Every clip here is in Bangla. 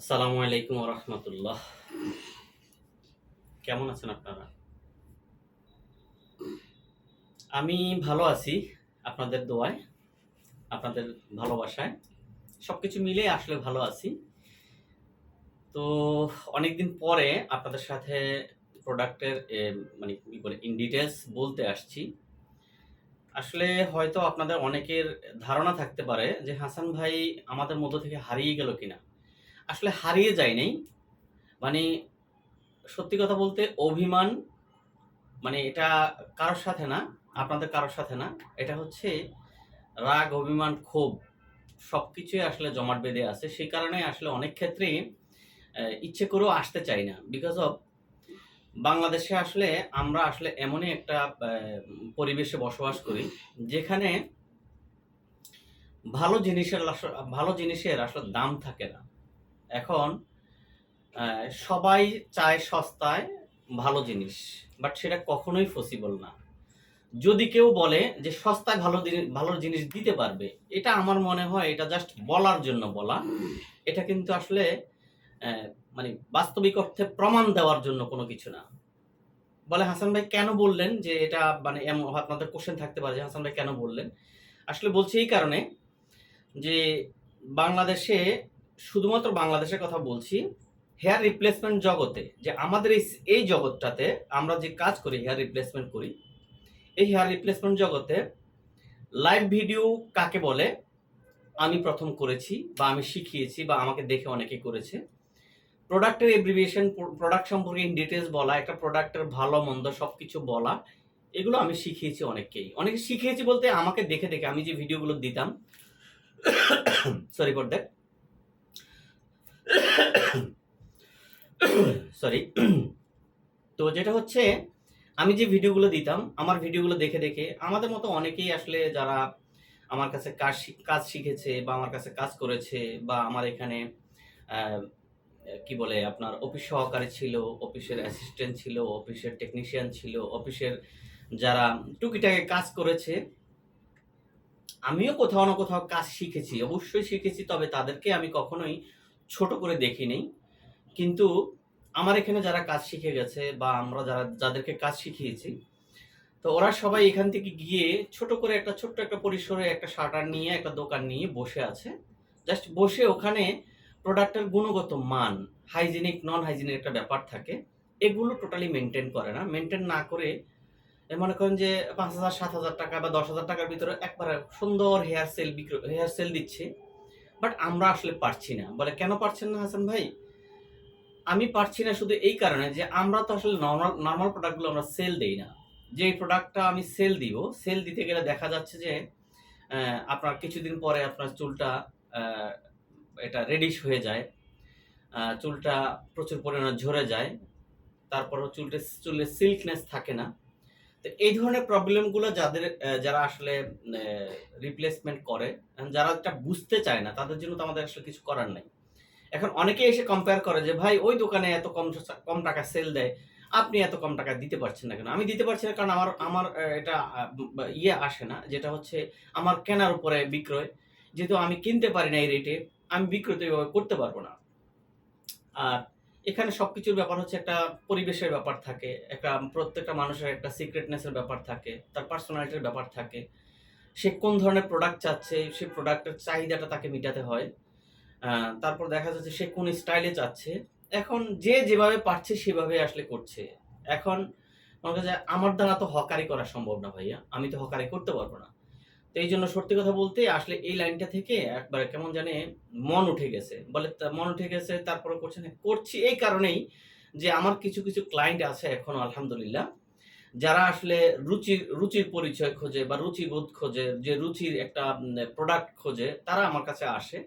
আসসালামু আলাইকুম রহমতুল্লাহ কেমন আছেন আপনারা? আমি ভালো আছি আপনাদের দোয়ায়, আপনাদের ভালোবাসায়। সব কিছু মিলে আসলে ভালো আছি। তো অনেকদিন পরে আপনাদের সাথে প্রোডাক্টের মানে কি বলে ইন ডিটেলস বলতে আসছি। আসলে হয়তো আপনাদের অনেকের ধারণা থাকতে পারে যে হাসান ভাই আমাদের মধ্য থেকে হারিয়ে গেল কিনা। আসলে হারিয়ে যায় নাই। মানে সত্যি কথা বলতে অভিমান মানে এটা কারোর সাথে না আপনাদের কারোর সাথে না। এটা হচ্ছে রাগ অভিমান ক্ষোভ সব কিছুই আসলে জমাট বেঁধে আছে। সেই কারণে আসলে অনেক ক্ষেত্রেই আহ, ইচ্ছে করেও আসতে চাই না। বিকজ অফ বাংলাদেশে আসলে আমরা আসলে এমনই একটা পরিবেশে বসবাস করি যেখানে ভালো জিনিসের ভালো জিনিসের আসলে দাম থাকে না। এখন সবাই চায় সস্তায় ভালো জিনিস বাট সেটা কখনোই পসিবল না। যদি কেউ বলে যে সস্তায় ভালো ভালো জিনিস দিতে পারবে, এটা আমার মনে হয় এটা জাস্ট বলার জন্য বলা। এটা কিন্তু আসলে মানে বাস্তবিক অর্থে প্রমাণ দেওয়ার জন্য কোনো কিছু না। বলে হাসান ভাই কেন বললেন যে এটা মানে এমন আপনাদের কোশ্চেন থাকতে পারে যে হাসান ভাই কেন বললেন? আসলে বলছি এই কারণে যে বাংলাদেশে শুধুমাত্র বাংলাদেশের কথা বলছি হেয়ার রিপ্লেসমেন্ট জগতে, যে আমাদের এই এই জগৎটাতে আমরা যে কাজ করি হেয়ার রিপ্লেসমেন্ট করি, এই হেয়ার রিপ্লেসমেন্ট জগতে লাইভ ভিডিও কাকে বলে, আমি প্রথম করেছি বা আমি শিখিয়েছি বা আমাকে দেখে অনেকে করেছে। প্রোডাক্টের এব্রিভিয়েশন প্রোডাক্ট সম্পর্কে ইন ডিটেলস বলা, একটা প্রোডাক্টের ভালো, মন্দ সব কিছু বলা, এগুলো আমি শিখিয়েছি অনেককেই। অনেকে শিখিয়েছি বলতে আমাকে দেখে দেখে, আমি যে ভিডিওগুলো দিতাম সরি ফর দ্যাট সরি তো যেটা হচ্ছে, আমি যে ভিডিওগুলো দিতাম, আমার ভিডিওগুলো দেখে দেখে আমাদের মতো অনেকেই আসলে যারা আমার কাছে কাজ কাজ শিখেছে বা আমার কাছে কাজ করেছে বা আমার এখানে কি বলে, আপনার অফিস সহকারী ছিল অফিসের অ্যাসিস্ট্যান্ট ছিল অফিসের টেকনিশিয়ান ছিল অফিসের যারা টুকিটাকে কাজ করেছে, আমিও কোথাও না কোথাও কাজ শিখেছি, অবশ্যই শিখেছি, তবে তাদেরকে আমি কখনোই ছোট করে দেখিনি কিন্তু আমার এখানে যারা কাজ শিখে গেছে বা আমরা যারা, যাদেরকে কাজ শিখিয়েছি, তো ওরা সবাই এখান থেকে গিয়ে ছোট করে একটা ছোট্ট একটা পরিসরে একটা শাটার নিয়ে, একটা দোকান নিয়ে বসে আছে। জাস্ট বসে ওখানে প্রোডাক্টের গুণগত মান হাইজিনিক নন হাইজিনিক একটা ব্যাপার থাকে। এগুলো টোটালি মেনটেন করে না। মেনটেন না করে মনে করেন যে পাঁচ হাজার, সাত হাজার টাকা বা দশ হাজার টাকার ভিতরে একবার সুন্দর হেয়ার সেল বিক্রি হেয়ার সেল দিচ্ছে। বাট আমরা আসলে পারছি না। বলে কেন পারছেন না হাসান ভাই? আমি পারছি না শুধু এই কারণে যে আমরা তো আসলে নর্মাল নর্মাল প্রোডাক্টগুলো আমরা সেল দেই না। যে প্রোডাক্টটা আমি সেল দিব সেল দিতে গেলে দেখা যাচ্ছে যে আপনার কিছুদিন পরে আপনার চুলটা এটা রেডিশ হয়ে যায়। চুলটা প্রচুর পরিমাণে ঝরে যায়। তারপর চুলটা, চুলের সিল্কনেস থাকে না। এই ধরনের প্রবলেমগুলো যাদের যারা আসলে রিপ্লেসমেন্ট করে যারা এটা বুঝতে চায় না, তাদের জন্য তো আমাদের আসলে কিছু করার নাই। এখন অনেকে এসে কম্পেয়ার করে যে, ভাই, ওই দোকানে এত কম কম টাকা সেল দেয়, আপনি এত কম টাকা দিতে পারছেন না কেন? আমি দিতে পারছি না কারণ আমার আমার এটা ইয়ে আসে না, যেটা হচ্ছে আমার কেনার উপরে বিক্রয়। যেহেতু আমি কিনতে পারি না এই রেটে আমি বিক্রয় তো করতে পারব না। আর এখানে সবকিছুর ব্যাপার হচ্ছে একটা পরিবেশের ব্যাপার থাকে, একটা প্রত্যেকটা মানুষের একটা সিক্রেটনেসের ব্যাপার থাকে, তার পার্সোনালিটির ব্যাপার থাকে। সে কোন ধরনের প্রোডাক্ট চাচ্ছে সেই প্রোডাক্টের চাহিদাটা তাকে মেটাতে হয়। তারপর দেখা যাচ্ছে সে কোন স্টাইলে চাচ্ছে এখন যে যেভাবে পারছে সেভাবে আসলে করছে। এখন মনে আমার দ্বারা তো হকারি করা সম্ভব না ভাইয়া, আমি তো হকারি করতে পারব না। তো এই জন্য সত্যি কথা বলতে আসলে এই লাইনটা থেকে একবার কেমন জানে মন উঠে গেছে। বলে মন উঠে গেছে, তারপরে করছে না, করছি এই কারণেই যে আমার কিছু কিছু ক্লায়েন্ট আছে এখন, আলহামদুলিল্লাহ, যারা আসলে রুচির রুচির পরিচয় খোঁজে বা রুচিবোধ খোঁজে, যে রুচির একটা প্রোডাক্ট খোঁজে, তারা আমার কাছে আসে।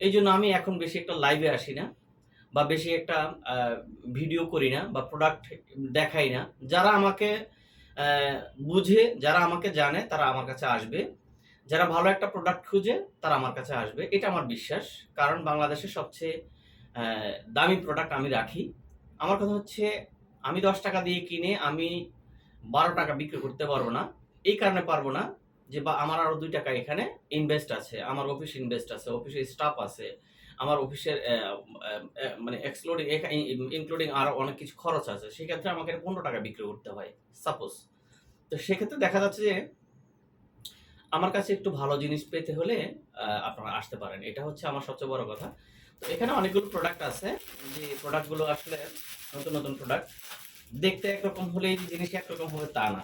এই জন্য আমি এখন বেশি একটা লাইভে আসি না বা বেশি একটা ভিডিও করি না বা প্রোডাক্ট দেখাই না। যারা আমাকে বুঝে, যারা আমাকে জানে, তারা আমার কাছে আসবে। যারা ভালো একটা প্রোডাক্ট খুঁজে, তারা আমার কাছে আসবে। এটা আমার বিশ্বাস। কারণ বাংলাদেশের সবচেয়ে দামি প্রোডাক্ট আমি রাখি। আমার কথা হচ্ছে, আমি দশ টাকা দিয়ে কিনে আমি বারো টাকা বিক্রি করতে পারব না। এই কারণে পারব না যে, বা আমার আরও দুই টাকা এখানে ইনভেস্ট আছে, আমার অফিস ইনভেস্ট আছে অফিসে স্টাফ আছে, আমার অফিসের মানে এক্সক্লুডিং ইনক্লুডিং আরও অনেক কিছু খরচ আছে, সেক্ষেত্রে আমাকে পনেরো টাকা বিক্রি করতে হয় সাপোজ তো সেক্ষেত্রে দেখা যাচ্ছে যে আমার কাছে একটু ভালো জিনিস পেতে হলে আপনারা আসতে পারেন। এটা হচ্ছে আমার সবচেয়ে বড় কথা। তো এখানে অনেকগুলো প্রোডাক্ট আছে। যে প্রোডাক্টগুলো আসলে নতুন নতুন প্রোডাক্ট দেখতে একরকম হলেই জিনিস একরকম হবে তা না।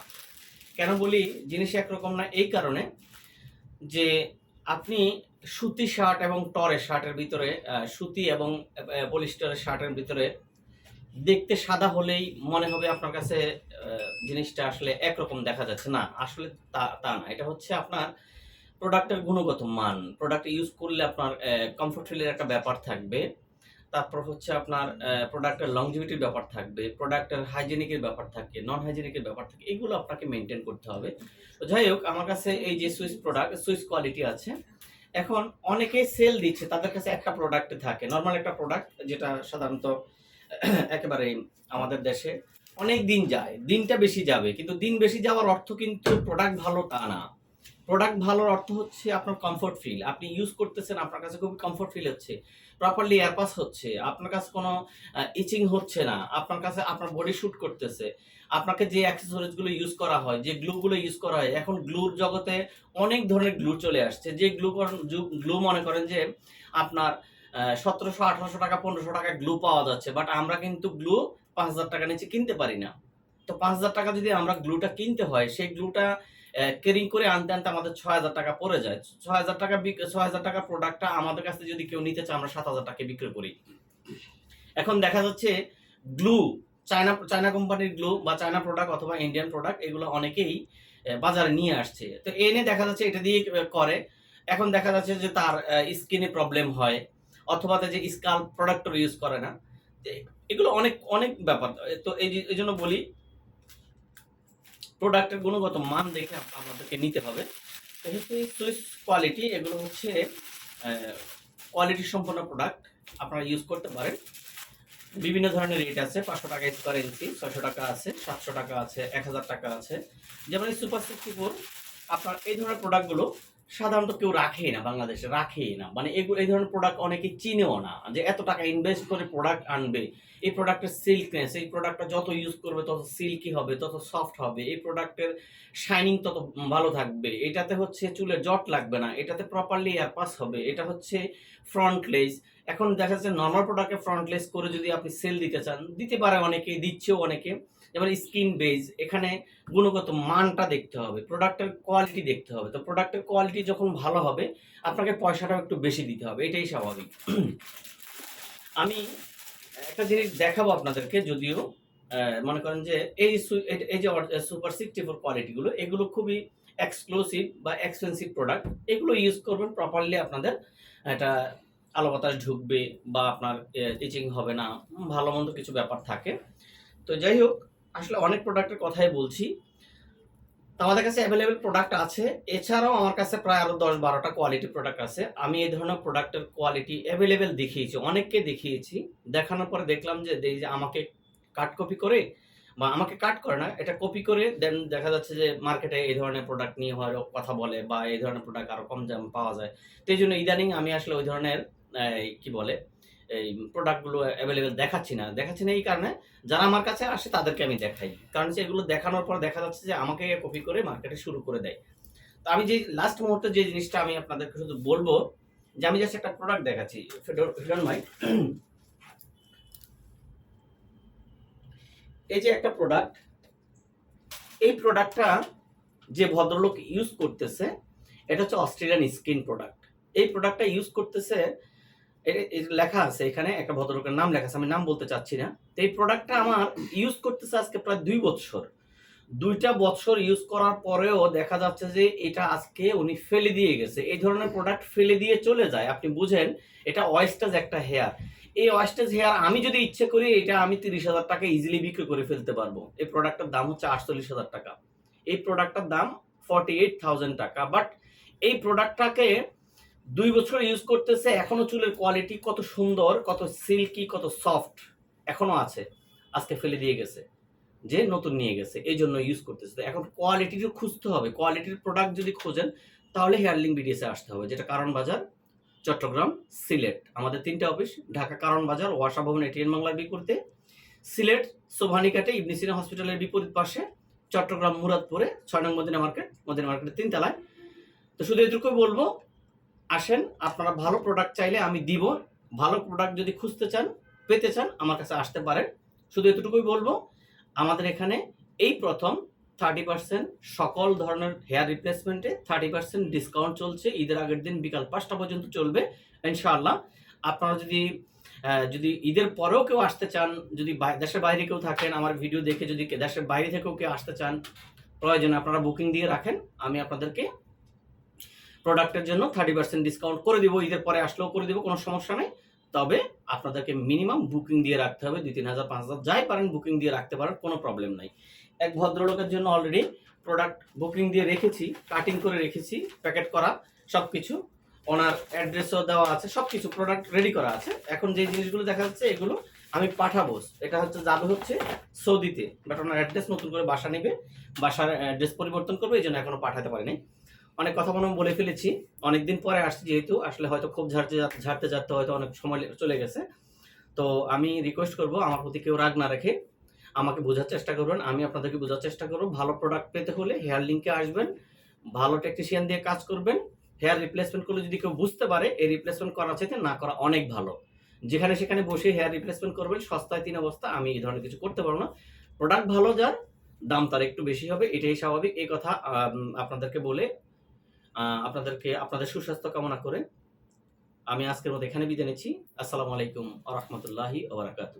কেন বলি জিনিস একরকম না? এই কারণে যে আপনি সুতি শার্ট এবং টরের শার্টের ভিতরে সুতি এবং পলিস্টারের শার্টের ভিতরে দেখতে সাদা হলেই মনে হবে আপনার কাছে জিনিসটা আসলে একরকম দেখা যাচ্ছে। না, আসলে তা তা না। এটা হচ্ছে আপনার প্রোডাক্টের গুণগত মান। প্রোডাক্ট ইউজ করলে আপনার কমফোর্ট ফিলের একটা ব্যাপার থাকবে। তারপর হচ্ছে আপনার প্রোডাক্টের লংজিভিটির ব্যাপার থাকবে। প্রোডাক্টের হাইজেনিকের ব্যাপার থাকে নন হাইজেনিকের ব্যাপার থাকে, এগুলো আপনাকে মেনটেন করতে হবে। তো যাই হোক, আমার কাছে এই যে সুইস প্রোডাক্ট সুইস কোয়ালিটি আছে। এখন অনেকেই সেল দিচ্ছে, তাদের কাছে একটা প্রোডাক্ট থাকে। নর্মাল একটা প্রোডাক্ট যেটা সাধারণত একেবারে আমাদের দেশে অনেক দিন যায়, দিনটা বেশি যাবে, কিন্তু দিন বেশি যাওয়ার অর্থ কিন্তু প্রোডাক্ট ভালো তা না। প্রোডাক্ট ভালোর অর্থ হচ্ছে আপনার কমফোর্ট ফিল আপনি ইউজ করতেছেন, আপনার কাছে খুব কমফোর্ট ফিল হচ্ছে প্রপারলি এয়ারপাস হচ্ছে, আপনার কাছে কোনো ইচিং হচ্ছে না, আপনার কাছে, আপনার বডি শ্যুট করতেছে, আপনাকে যে অ্যাক্সেসরিজগুলো ইউজ করা হয়, যে গ্লুগুলো ইউজ করা হয়, এখন গ্লুর জগতে অনেক ধরনের গ্লু চলে আসছে, যে গ্লু গ্লু মনে করেন যে আপনার সতেরোশো, আঠারোশো টাকা, পনেরোশো টাকা গ্লু পাওয়া যাচ্ছে বাট আমরা কিন্তু গ্লু পাঁচ হাজার টাকা নিচে কিনতে পারি না। তো পাঁচ হাজার টাকা যদি আমরা গ্লুটা কিনতে হয়, সেই গ্লুটা কেরিং করে আনতে আনতে আমাদের ছয় হাজার টাকা পড়ে যায়। ছয় হাজার টাকা ছয় হাজার টাকা প্রোডাক্টটা আমাদের কাছে যদি কেউ নিতে চায়, আমরা সাত হাজার টাকা বিক্রি করি। এখন দেখা যাচ্ছে গ্লু চায়না চায়না কোম্পানির গ্লু বা চায়না প্রোডাক্ট অথবা ইন্ডিয়ান প্রোডাক্ট এগুলো অনেকেই বাজারে নিয়ে আসছে। তো এনে দেখা যাচ্ছে এটা দিয়ে করে। এখন দেখা যাচ্ছে যে তার স্কিনে প্রবলেম হয়। অথবা যে স্কাল প্রোডাক্টর ইউজ করে না এগুলো অনেক অনেক ব্যাপার। তো এই জন্য বলি প্রোডাক্টের গুণগত মান দেখে আপনাদেরকে নিতে হবে। তো সুইস কোয়ালিটি এগুলো হচ্ছে কোয়ালিটি সম্পন্ন প্রোডাক্ট আপনারা ইউজ করতে পারেন। বিভিন্ন ধরনের রেট আছে, পাঁচশো টাকা স্কোয়ার ইঞ্চি ছয়শো টাকা আছে, সাতশো টাকা আছে, এক হাজার টাকা আছে। যেমন এই সুপার সিক্সটি ফোর আপনার এই ধরনের প্রোডাক্টগুলো সাধারণত কেউ রাখেই না, বাংলাদেশে রাখেই না। মানে এগুলো এই ধরনের প্রোডাক্ট অনেকে চিনেও না যে এত টাকা ইনভেস্ট করে প্রোডাক্ট আনবে। এই প্রোডাক্টের সিল্কনেস এই প্রোডাক্টটা যত ইউজ করবে তত সিল্কি হবে, তত সফট হবে। এই প্রোডাক্টের শাইনিং তত ভালো থাকবে। এটাতে হচ্ছে চুলে জট লাগবে না। এটাতে প্রপারলি এয়ারপাস হবে। এটা হচ্ছে ফ্রন্ট লেস এখন দেখা যাচ্ছে নর্মাল প্রোডাক্টে ফ্রন্ট লেস করে যদি আপনি সেল দিতে চান, দিতে পারে অনেকে, দিচ্ছেও অনেকে। যেমন স্কিন বেজ এখানে গুণগত মানটা দেখতে হবে প্রোডাক্টের কোয়ালিটি দেখতে হবে। তো প্রোডাক্টের কোয়ালিটি যখন ভালো হবে, আপনাকে পয়সাটাও একটু বেশি দিতে হবে, এটাই স্বাভাবিক। আমি একটা জিনিস দেখাবো আপনাদেরকে, যদিও মনে করেন যে এই এই যে সুপার সিক্সটি ফোর কোয়ালিটিগুলো এগুলো খুবই এক্সক্লুসিভ বা এক্সপেন্সিভ প্রোডাক্ট এগুলো ইউজ করবেন প্রপারলি আপনাদের, এটা আলো বাতাস ঢুকবে বা আপনার টিচিং হবে না, ভালো মন্দ কিছু ব্যাপার থাকে। তো যাই হোক, আসলে অনেক প্রোডাক্টের কথাই বলছি। আমাদের কাছে অ্যাভেলেবেল প্রোডাক্ট আছে। এছাড়াও আমার কাছে প্রায় আরও দশ বারোটা কোয়ালিটি প্রোডাক্ট আছে। আমি এই ধরনের প্রোডাক্টের কোয়ালিটি অ্যাভেলেবেল দেখিয়েছি, অনেককে দেখিয়েছি। দেখানোর পরে দেখলাম যে আমাকে কাট কপি করে বা আমাকে কাট করে না, এটা কপি করে দেন দেখা যাচ্ছে যে মার্কেটে এই ধরনের প্রোডাক্ট নিয়ে হয়তো কথা বলে বা এই ধরনের প্রোডাক্ট আরও কম দাম পাওয়া যায়। তো এই জন্য ইদানিং আমি আসলে ওই ধরনের কি বলে, এই প্রোডাক্টগুলো অ্যাভেলেবেল দেখাচ্ছি না। দেখাচ্ছি না এই কারণে যারা আমার কাছে আসে তাদেরকে আমি দেখাই। কারণ হচ্ছে এগুলো দেখানোর পর দেখা যাচ্ছে যে আমাকে কপি করে মার্কেটে শুরু করে দেয়। তো আমি যে লাস্ট মুহূর্তে যে জিনিসটা আমি আপনাদেরকে শুধু বলব যে আমি জাস্ট একটা প্রোডাক্ট দেখাচ্ছি মাই এই যে একটা প্রোডাক্ট এই প্রোডাক্টটা যে ভদ্রলোক ইউজ করতেছে, এটা হচ্ছে অস্ট্রেলিয়ান স্কিন প্রোডাক্ট এই প্রোডাক্টটা ইউজ করতেছে লেখা আছে এখানে, একটা ভদ্রলোকের নাম লেখা আছে, আমি নাম বলতে চাচ্ছি না। তো এই প্রোডাক্টটা আমার ইউজ করতেছে আজকে প্রায় দুই বছর। দুইটা বছর ইউজ করার পরেও দেখা যাচ্ছে যে এটা আজকে উনি ফেলে দিয়ে গেছে। এই ধরনের প্রোডাক্ট ফেলে দিয়ে চলে যায়। আপনি বুঝেন, এটা ওয়েস্টেজ একটা হেয়ার এই ওয়েস্টেজ হেয়ার আমি যদি ইচ্ছে করি এটা আমি তিরিশ হাজার টাকা ইজিলি বিক্রি করে ফেলতে পারব। এই প্রোডাক্টের দাম হচ্ছে আটচল্লিশ হাজার টাকা। এই প্রোডাক্টটার দাম ফর্টি এইট থাউজেন্ড টাকা। বাট এই প্রোডাক্টটাকে দুই বছর ইউজ করতেছে, এখনও চুলের কোয়ালিটি কত সুন্দর, কত সিল্কি কত সফট এখনও আছে। আজকে ফেলে দিয়ে গেছে। যে নতুন নিয়ে গেছে, এই জন্য ইউজ করতেছে। এখন কোয়ালিটির খুঁজতে হবে। কোয়ালিটির প্রোডাক্ট যদি খোঁজেন, তাহলে হেয়ারলিং বিডিএসে আসতে হবে, যেটা কারণ বাজার। চট্টগ্রাম, সিলেট। আমাদের তিনটা অফিস ঢাকা কারণ বাজার ওয়াসা ভবন, এটিএন বাংলার বিপরীতে। সিলেট সোভানিকাটে ইবনে সিনা হসপিটালের বিপরীত পাশে, চট্টগ্রাম, মুরাদপুরে, ছয় নং মদিনা মার্কেট, মদিনা মার্কেটের তিনতলায় তো শুধু এটুকুই বলব, আসেন, আপনারা ভালো প্রোডাক্ট চাইলে আমি দিব। ভালো প্রোডাক্ট যদি খুঁজতে চান, পেতে চান, আমার কাছে আসতে পারেন। শুধু এতটুকুই বলব, আমাদের এখানে এই প্রথম থার্টি পার্সেন্ট সকল ধরনের হেয়ার রিপ্লেসমেন্টে থার্টি পার্সেন্ট ডিসকাউন্ট চলছে, ঈদের আগের দিন বিকাল পাঁচটা পর্যন্ত চলবে, ইনশাআল্লাহ। আপনারা যদি যদি ঈদের পরেও কেউ আসতে চান, যদি দেশের বাইরে কেউ থাকেন, আমার ভিডিও দেখে যদি দেশের বাইরে থেকেও কেউ আসতে চান, প্রয়োজনে আপনারা বুকিং দিয়ে রাখেন, আমি আপনাদেরকে প্রোডাক্টের জন্য থার্টি পার্সেন্ট ডিসকাউন্ট করে দিব, ঈদের পরে আসলেও করে দেবো, কোনো সমস্যা নেই। তবে আপনাদেরকে মিনিমাম বুকিং দিয়ে রাখতে হবে, দুই, তিন হাজার, পাঁচ হাজার, যাই পারেন বুকিং দিয়ে রাখতে পারেন কোনো প্রবলেম নাই। এক ভদ্রলোকের জন্য অলরেডি প্রোডাক্ট বুকিং দিয়ে রেখেছি কাটিং করে রেখেছি প্যাকেট করা সব কিছু ওনার অ্যাড্রেসও দেওয়া আছে সব কিছু প্রোডাক্ট রেডি করা আছে। এখন যে জিনিসগুলো দেখা যাচ্ছে, এগুলো আমি পাঠাবো। এটা হচ্ছে, যাবে হচ্ছে সৌদিতে। বাট ওনার অ্যাড্রেস নতুন করে বাসা নেবে। বাসার অ্যাড্রেস পরিবর্তন করবে এই জন্য এখনও পাঠাতে পারিনি। অনেক কথা মনে বলে ফেলেছি। অনেকদিন পরে আসছি যেহেতু, আসলে হয়তো খুব ঝাড়তে ঝাড়তে ঝাড়তে হয়তো অনেক সময় চলে গেছে। তো আমি রিকোয়েস্ট করব, আমার প্রতি কেউ রাগ না রেখে আমাকে বোঝার চেষ্টা করবেন, আমি আপনাদেরকে বোঝার চেষ্টা করব। ভালো প্রোডাক্ট পেতে হলে হেয়ার লিঙ্কে আসবেন, ভালো টেকনিশিয়ান দিয়ে কাজ করবেন হেয়ার রিপ্লেসমেন্ট করলে যদি কেউ বুঝতে পারে, এই রিপ্লেসমেন্ট করা চাইতে না করা অনেক ভালো। যেখানে সেখানে বসে হেয়ার রিপ্লেসমেন্ট করবেন, সস্তায় তিন অবস্থা আমি এই ধরনের কিছু করতে পারব না। প্রোডাক্ট ভালো যার, দাম তার একটু বেশি হবে, এটাই স্বাভাবিক। এই কথা আপনাদেরকে বলে আপনাদেরকে, আপনাদের সুস্বাস্থ্য কামনা করে আমি আজকের মতো এখানে বিদায় নিচ্ছি। আসসালামু আলাইকুম আ রহমতুল্লাহি ওবরাকাতু